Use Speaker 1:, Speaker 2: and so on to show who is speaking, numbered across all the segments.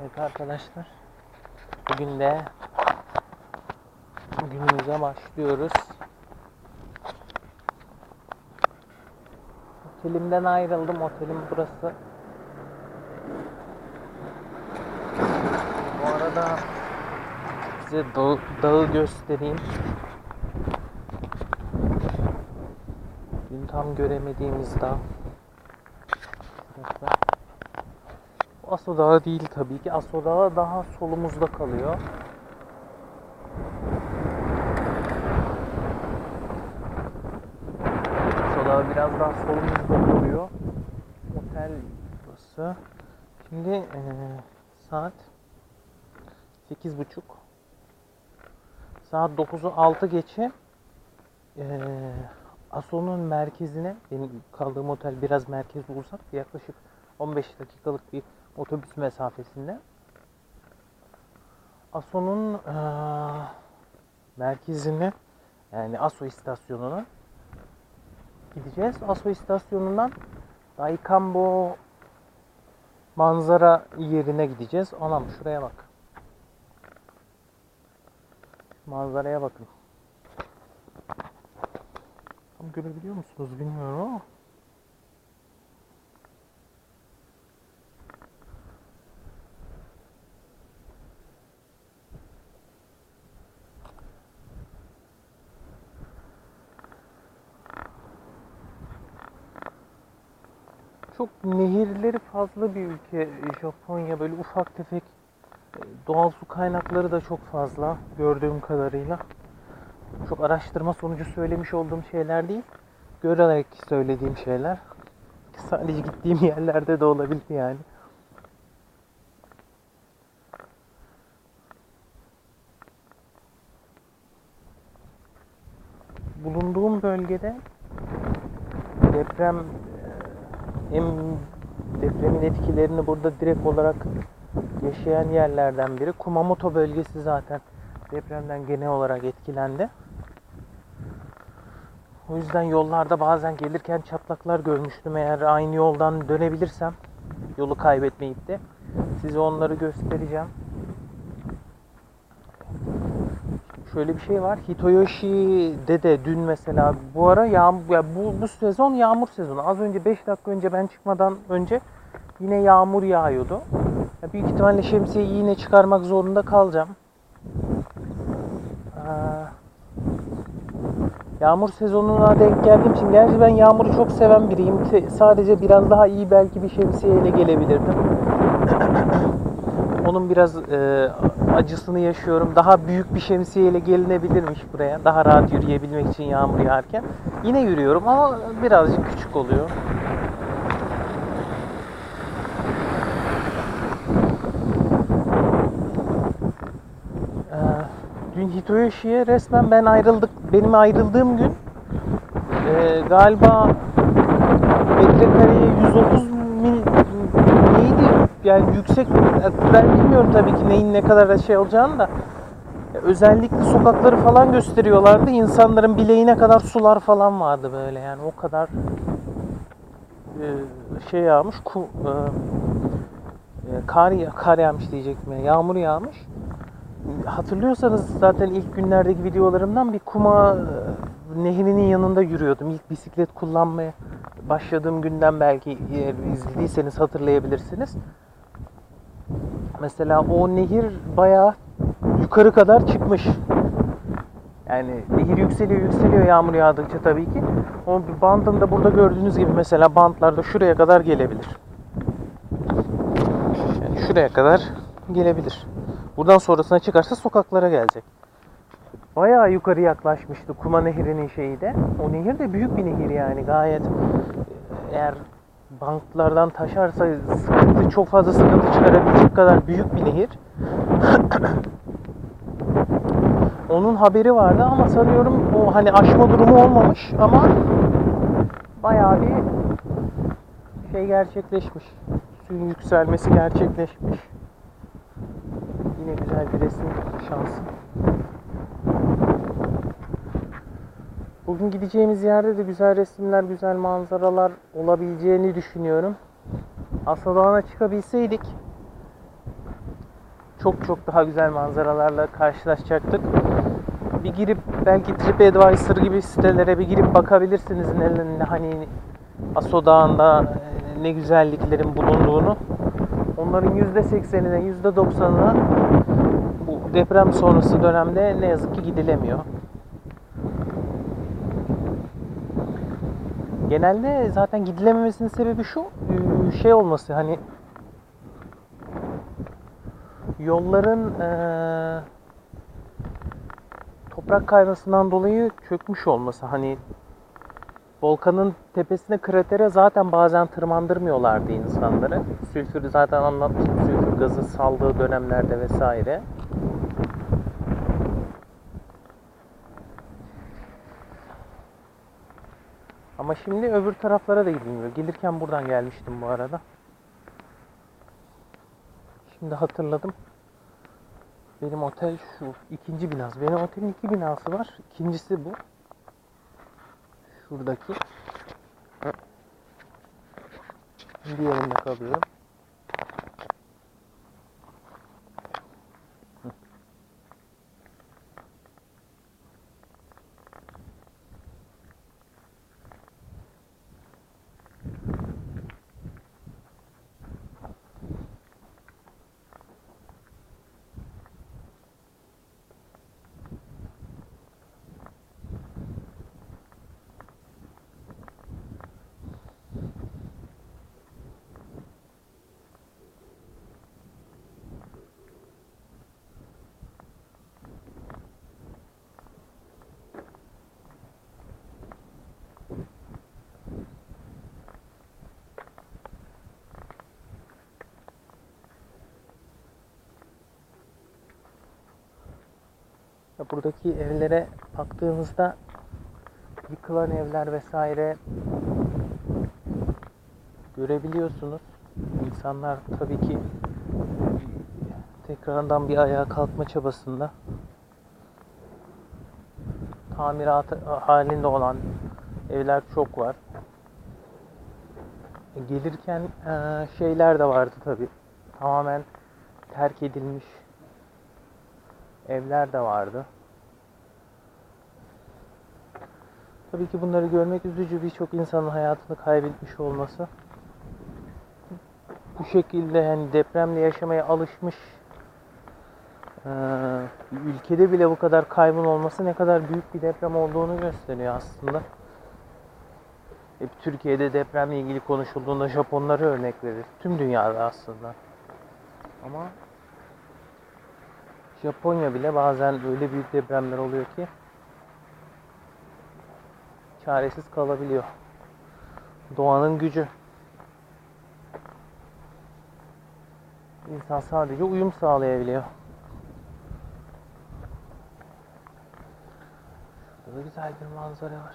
Speaker 1: Evet arkadaşlar. Bugün de günümüze başlıyoruz. Otelimden ayrıldım. Otelim burası. Bu arada size dağı, dağı göstereyim. Dün tam göremediğimiz dağ. Burası. Aso Dağı değil tabii ki. Aso Dağı daha solumuzda kalıyor. Aso Dağı biraz daha solumuzda kalıyor. Otel burası. Şimdi eee, saat 8.30 Saat 9'u 6 geçe eee Aso'nun merkezine benim kaldığım otel biraz merkezde uzak yaklaşık 15 dakikalık bir otobüs mesafesinde. Aso'nun eee, merkezine yani Aso istasyonuna gideceğiz. Aso istasyonundan Daikambo manzara yerine gideceğiz. Anam şuraya bak. Manzaraya bakın. Tam görebiliyor musunuz bilmiyorum ama. Çok nehirleri fazla bir ülke Japonya böyle ufak tefek e, doğal su kaynakları da çok fazla gördüğüm kadarıyla. Çok araştırma sonucu söylemiş olduğum şeyler değil. Görerek söylediğim şeyler. Sadece gittiğim yerlerde de olabilir yani. Bulunduğum bölgede deprem hem depremin etkilerini burada direkt olarak yaşayan yerlerden biri. Kumamoto bölgesi zaten depremden genel olarak etkilendi. O yüzden yollarda bazen gelirken çatlaklar görmüştüm. Eğer aynı yoldan dönebilirsem yolu kaybetmeyip de size onları göstereceğim. Şöyle bir şey var. Hitoyoshi'de de dün mesela bu ara yağmur ya bu bu sezon yağmur sezonu. Az önce 5 dakika önce ben çıkmadan önce yine yağmur yağıyordu. Ya büyük ihtimalle şemsiyeyi yine çıkarmak zorunda kalacağım. Ee, Yağmur sezonuna denk geldiğim için gerçi ben yağmuru çok seven biriyim. Sadece biraz daha iyi belki bir şemsiyeyle gelebilirdim. Onun biraz e, acısını yaşıyorum. Daha büyük bir şemsiyeyle gelinebilirmiş buraya. Daha rahat yürüyebilmek için yağmur yağarken. Yine yürüyorum ama birazcık küçük oluyor. Ee, dün Hitoyoshi'ye resmen ben ayrıldık. Benim ayrıldığım gün e, galiba metrekareye 130 mil neydi? Yani yüksek ben bilmiyorum tabii ki neyin ne kadar da şey olacağını da özellikle sokakları falan gösteriyorlardı. İnsanların bileğine kadar sular falan vardı böyle yani o kadar e, şey yağmış ku, e, e, kar, kar yağmış diyecektim ya, yağmur yağmış hatırlıyorsanız zaten ilk günlerdeki videolarımdan bir kuma e, nehrinin yanında yürüyordum. İlk bisiklet kullanmaya başladığım günden belki izlediyseniz hatırlayabilirsiniz. Mesela o nehir bayağı yukarı kadar çıkmış. Yani nehir yükseliyor yükseliyor yağmur yağdıkça tabii ki. O bir bandın da burada gördüğünüz gibi mesela bantlarda şuraya kadar gelebilir. Yani şuraya kadar gelebilir. Buradan sonrasına çıkarsa sokaklara gelecek. Bayağı yukarı yaklaşmıştı Kuma Nehri'nin şeyi de. O nehir de büyük bir nehir yani gayet eğer banklardan taşarsa sıkıntı çok fazla sıkıntı çıkarabilecek kadar büyük bir nehir. Onun haberi vardı ama sanıyorum o hani aşma durumu olmamış ama bayağı bir şey gerçekleşmiş. Suyun yükselmesi gerçekleşmiş. Yine güzel bir resim şansı. Bugün gideceğimiz yerde de güzel resimler, güzel manzaralar olabileceğini düşünüyorum. Asadağ'a çıkabilseydik çok çok daha güzel manzaralarla karşılaşacaktık. Bir girip belki TripAdvisor gibi sitelere bir girip bakabilirsiniz ne, ne- hani Aso Dağı'nda e, ne güzelliklerin bulunduğunu. Onların %80'ine %90'ına bu deprem sonrası dönemde ne yazık ki gidilemiyor. Genelde zaten gidilememesinin sebebi şu e, şey olması hani yolların eee, toprak kaymasından dolayı çökmüş olması hani volkanın tepesine kratere zaten bazen tırmandırmıyorlardı insanları. Sülfür zaten anlatmıştım sülfür gazı saldığı dönemlerde vesaire. Ama şimdi öbür taraflara da gidilmiyor. Gelirken buradan gelmiştim bu arada. Şimdi hatırladım. Benim otel şu ikinci binası. Benim otelin iki binası var. İkincisi bu. Şuradaki. Diğerinde kalıyorum. Buradaki evlere baktığımızda yıkılan evler vesaire görebiliyorsunuz. İnsanlar tabii ki tekrardan bir ayağa kalkma çabasında. Tamirat halinde olan evler çok var. E, Gelirken eee, şeyler de vardı tabii. Tamamen terk edilmiş evler de vardı. Tabii ki bunları görmek üzücü birçok insanın hayatını kaybetmiş olması. Bu şekilde yani depremle yaşamaya alışmış bir ülkede bile bu kadar kaybın olması ne kadar büyük bir deprem olduğunu gösteriyor aslında. Hep Türkiye'de depremle ilgili konuşulduğunda Japonları örnek verir. Tüm dünyada aslında. Ama Japonya bile bazen öyle büyük depremler oluyor ki çaresiz kalabiliyor. Doğanın gücü. İnsan sadece uyum sağlayabiliyor. Burada güzel bir manzara var.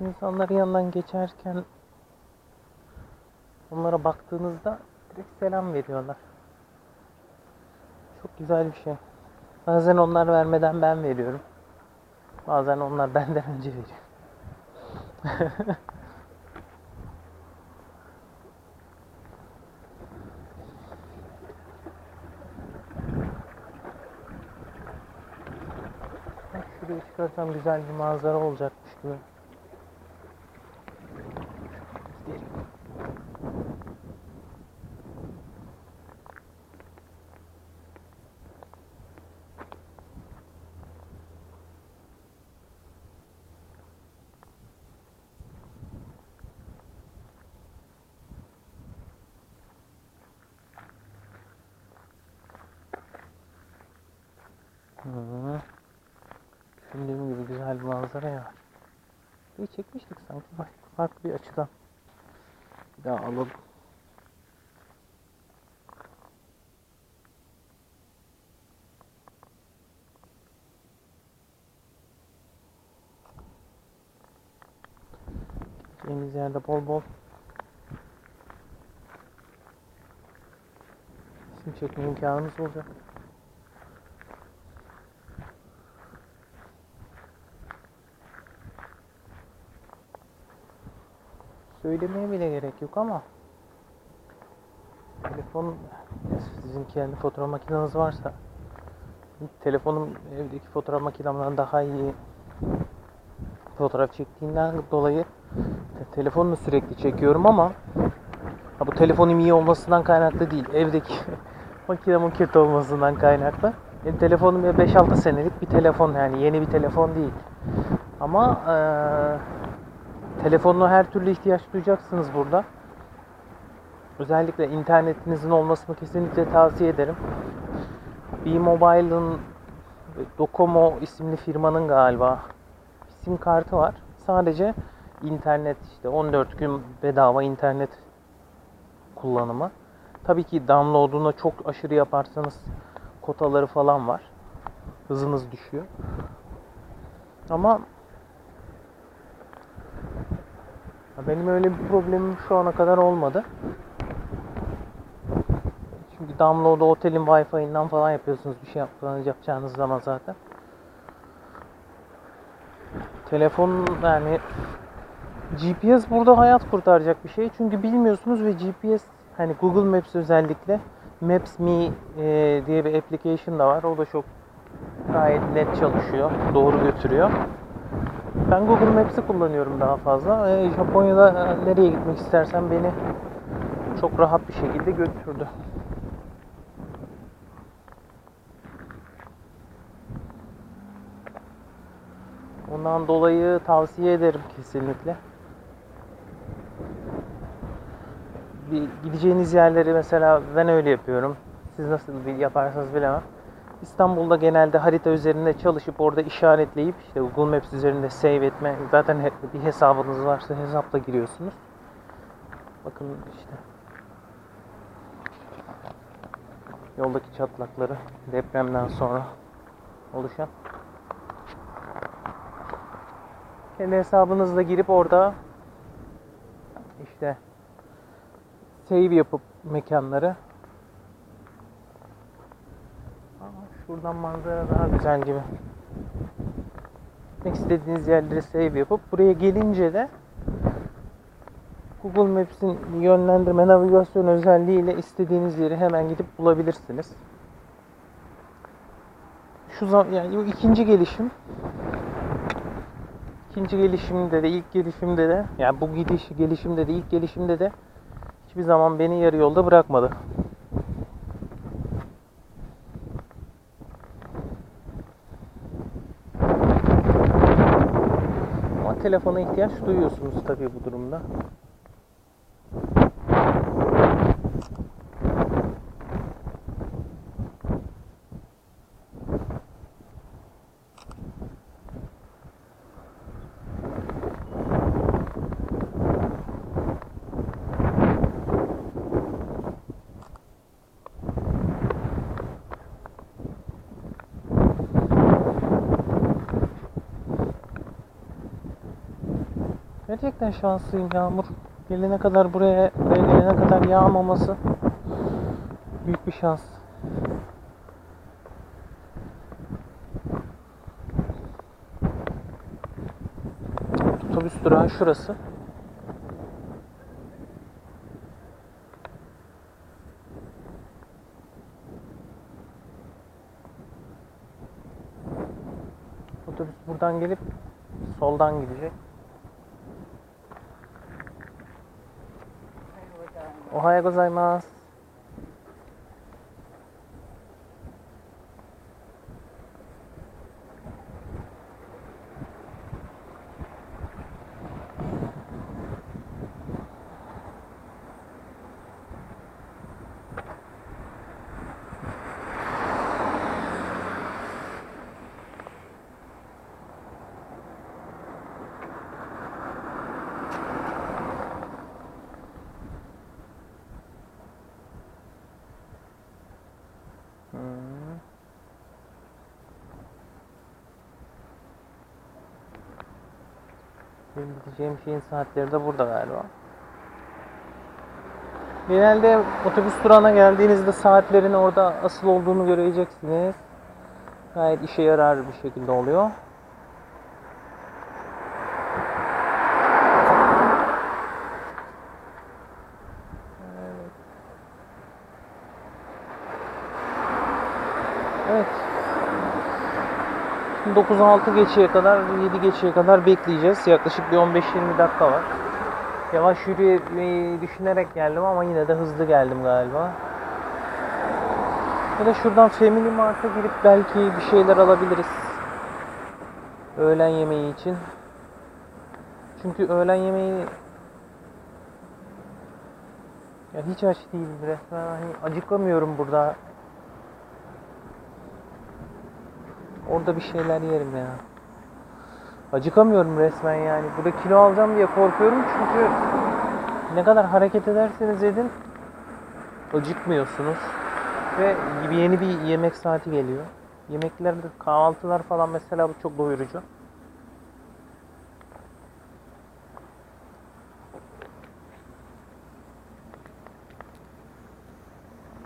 Speaker 1: İnsanların yanından geçerken onlara baktığınızda direkt selam veriyorlar. Çok güzel bir şey. Bazen onlar vermeden ben veriyorum. Bazen onlar benden önce veriyor. Şuraya çıkarsam güzel bir manzara olacakmış gibi. Güzel bir çekmiştik sanki. Farklı bir açıdan. Bir daha alalım. Gideceğimiz yerde bol bol resim çekme imkanımız olacak. Söylemeye bile gerek yok ama telefon sizin kendi fotoğraf makineniz varsa telefonum evdeki fotoğraf makinemden daha iyi fotoğraf çektiğinden dolayı te- telefonla sürekli çekiyorum ama bu telefonum iyi olmasından kaynaklı değil. Evdeki makinemin kötü olmasından kaynaklı. Benim telefonum ya 5-6 senelik bir telefon yani yeni bir telefon değil. Ama eee telefonuna her türlü ihtiyaç duyacaksınız burada. Özellikle internetinizin olmasını kesinlikle tavsiye ederim. B-Mobile'ın Docomo isimli firmanın galiba sim kartı var. Sadece internet işte 14 gün bedava internet kullanımı. Tabii ki download'una çok aşırı yaparsanız kotaları falan var. Hızınız düşüyor. Ama benim öyle bir problemim şu ana kadar olmadı. Çünkü download'u otelin Wi-Fi'inden falan yapıyorsunuz bir şey yapacağınız, zaman zaten. Telefon yani GPS burada hayat kurtaracak bir şey. Çünkü bilmiyorsunuz ve GPS hani Google Maps özellikle Maps Me e, diye bir application da var. O da çok gayet net çalışıyor. Doğru götürüyor. Ben Google Maps'i kullanıyorum daha fazla. E, Japonya'da nereye gitmek istersen beni çok rahat bir şekilde götürdü. Ondan dolayı tavsiye ederim kesinlikle. Bir gideceğiniz yerleri mesela ben öyle yapıyorum. Siz nasıl yaparsanız bilemem. İstanbul'da genelde harita üzerinde çalışıp orada işaretleyip işte Google Maps üzerinde save etme. Zaten bir hesabınız varsa hesapla giriyorsunuz. Bakın işte yoldaki çatlakları depremden sonra oluşan. Kendi hesabınızla girip orada işte save yapıp mekanları Aa, şuradan manzara daha güzel gibi. Gitmek istediğiniz yerleri save yapıp buraya gelince de Google Maps'in yönlendirme navigasyon özelliğiyle istediğiniz yeri hemen gidip bulabilirsiniz. Şu zaman yani bu ikinci gelişim ikinci gelişimde de ilk gelişimde de yani bu gidiş gelişimde de ilk gelişimde de hiçbir zaman beni yarı yolda bırakmadı. Ama telefona ihtiyaç duyuyorsunuz tabii bu durumda. Gerçekten şanslıyım yağmur gelene kadar buraya buraya gelene kadar yağmaması büyük bir şans. Otobüs durağı şurası. Otobüs buradan gelip soldan gidecek. おはようございます。Benim gideceğim şeyin saatleri de burada galiba. Genelde otobüs durağına geldiğinizde saatlerin orada asıl olduğunu göreceksiniz. Gayet işe yarar bir şekilde oluyor. 9-16 geçeye kadar 7 geçeye kadar bekleyeceğiz. Yaklaşık bir 15-20 dakika var. Yavaş yürüyü düşünerek geldim ama yine de hızlı geldim galiba. Ya da şuradan Family Mart'a girip belki bir şeyler alabiliriz. Öğlen yemeği için. Çünkü öğlen yemeği ya hiç aç değilim resmen. Hani acıklamıyorum burada Orada bir şeyler yerim ya. Acıkamıyorum resmen yani. Burada kilo alacağım diye korkuyorum çünkü ne kadar hareket ederseniz edin acıkmıyorsunuz. Ve yeni bir yemek saati geliyor. Yemeklerde kahvaltılar falan mesela bu çok doyurucu.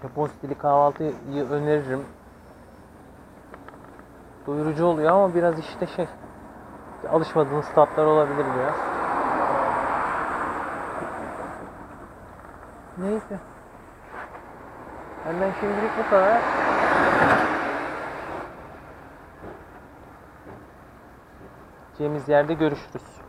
Speaker 1: Japon stili kahvaltıyı öneririm. Doyurucu oluyor ama biraz işte şey alışmadığınız tatlar olabilir biraz. Neyse. Benden şimdilik bu kadar. Gideceğimiz yerde görüşürüz.